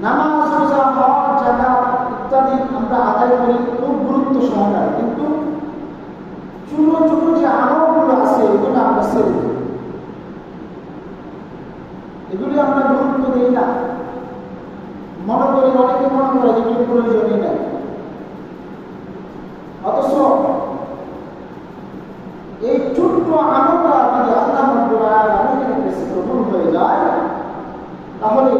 নামাজ রোজা হজ জাকাত ইত্যাদি আমরা আদায় করি খুব গুরুত্ব সহকারে কিন্তু ছোট ছোট যে আমলগুলো আছে এগুলো আমরা ছেড়ে এগুলি আমরা গুরুত্ব দিই না মনে করি অনেকে মনে করে যেগুলি প্রয়োজনই নাই অথচ এই ছোট্ট আমলটা যদি আল্লাহ আলামিনের কাছে কবুল হয়ে যায় তাহলে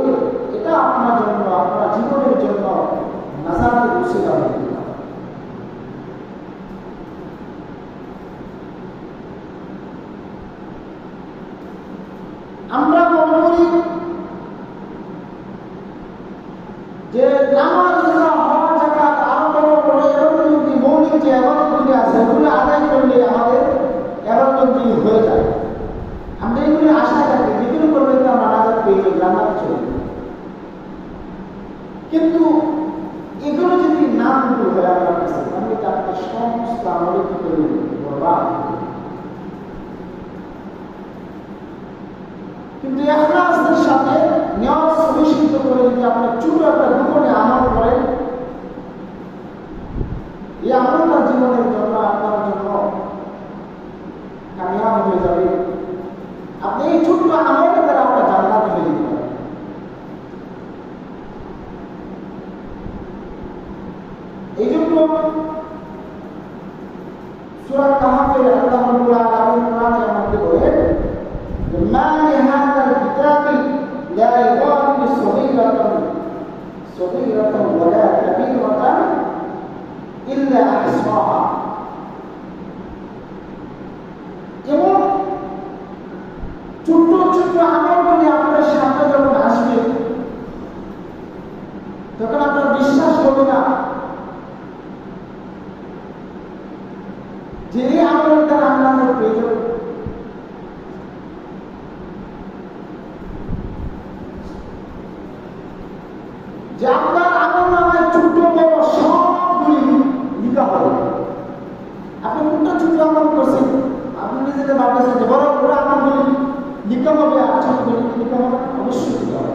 আপনার জন্য আপনার জীবনের জন্য নাজাতের উসিলা হয়ে। আমরা মনে করি যে নামাজ হজ জাকাত আরও বড় বড় করলে আমাদের এবাদতগুলি হয়ে যায় আমরা এগুলি আশায় থাকি যেগুলো করলে তো আমরা নাজাত পেয়ে জান্নাত। কিন্তু এগুলো যদি না কবুল হয় আপনার কাছে, তাহলে তো আপনার সমস্ত আমলে কি করে বরবাদ কিন্তু সাথে সুনিশ্চিত করে যদি আপনি ছোট একটা গোপনে আমল করেন, এই আমলটা জীবনের জন্য, আপনার জন্য কামিয়াব হয়ে যাবে। আপনি এই ছোট্ট আমলটা তখন আপনার বিশ্বাস হবে না যে এই আমলের দ্বারা যে আপনার আমল নামায় ছোট বড় সবগুলি লিখা হবে। আপনি কোনটা ছোট আমল করছেন আপনি নিজেকে ভাবতেছেন যে বড় বড় আমলগুলি লিখা হবে আর ছোটগুলি লিখা হবে। অবশ্যই লিখা হবে।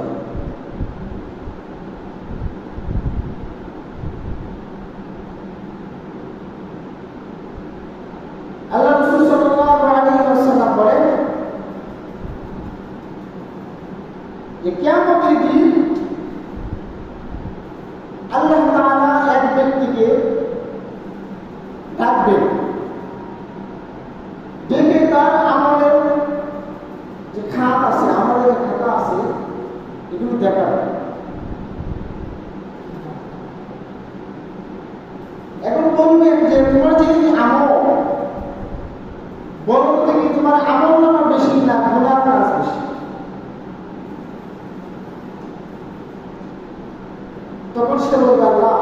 যে কিয়ামতের দিন আল্লাহ তাআলা এক ব্যক্তিকে ডাকবেন ডেকে তার আমলের যে খাত আছে, আমলের খাতা আছে, এগুলো দেখাবে। এখন বলবেন যে তোমার যে আমল বলো থেকে তোমার আমল নামা বেশি না গুণার কাজ বেশি। তখন সে বলবে আল্লাহ,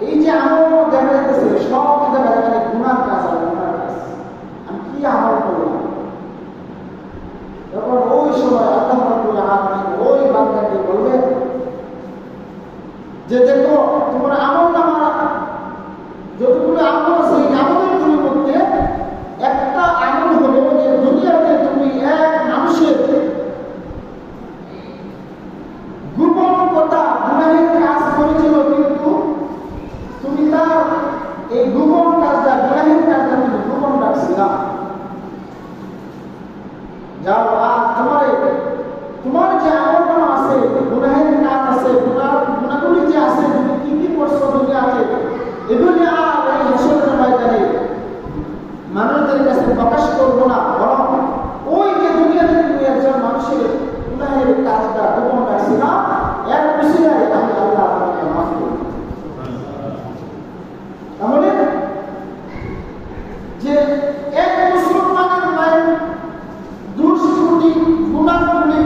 এই যে আমার দেখা যাইতেছে, সব দেখা যায় গুণার কাজ আর গুণার কাজ। আমি কি আমার করলাম? তখন ওই সময় আল্লাহ রব্বুল আলামিন ওই বান্দাকে বলবে যে, দেখো, তোমার আমল নামা যতগুলো আমল আছে এই আমলের মধ্যে একটা আমল হলো যে দুনিয়াতে তুমি এক মানুষের গোপন কথা গুনাহের কাজ করেছিল কিন্তু তুমি তার এই গোপন কাজটা গুনাহের কাজটা তুমি গোপন রাখছিলা যাও আজ তোমার এই- তোমার যে আমলগুলো আছে গুনাহের কাজ আছে গুনাহ গুনাহগুলি যে আছে তুমি কি কি করছ দুনিয়াতে এগুলি আর এই হাসরের ময়দানে মানুষদের কাছে প্রকাশ করব না বরং ওই যে দুনিয়াতে তুমি একজন মানুষের গুনাহের কাজটা গোপন রাখছি না এর উসিলায় আমি আল্লাহ আপনাকে মাফ করব তাহলে যে এক মুসলমানের মায়ের দুষ ত্রুটি গুণাগুলি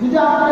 যদি আপনি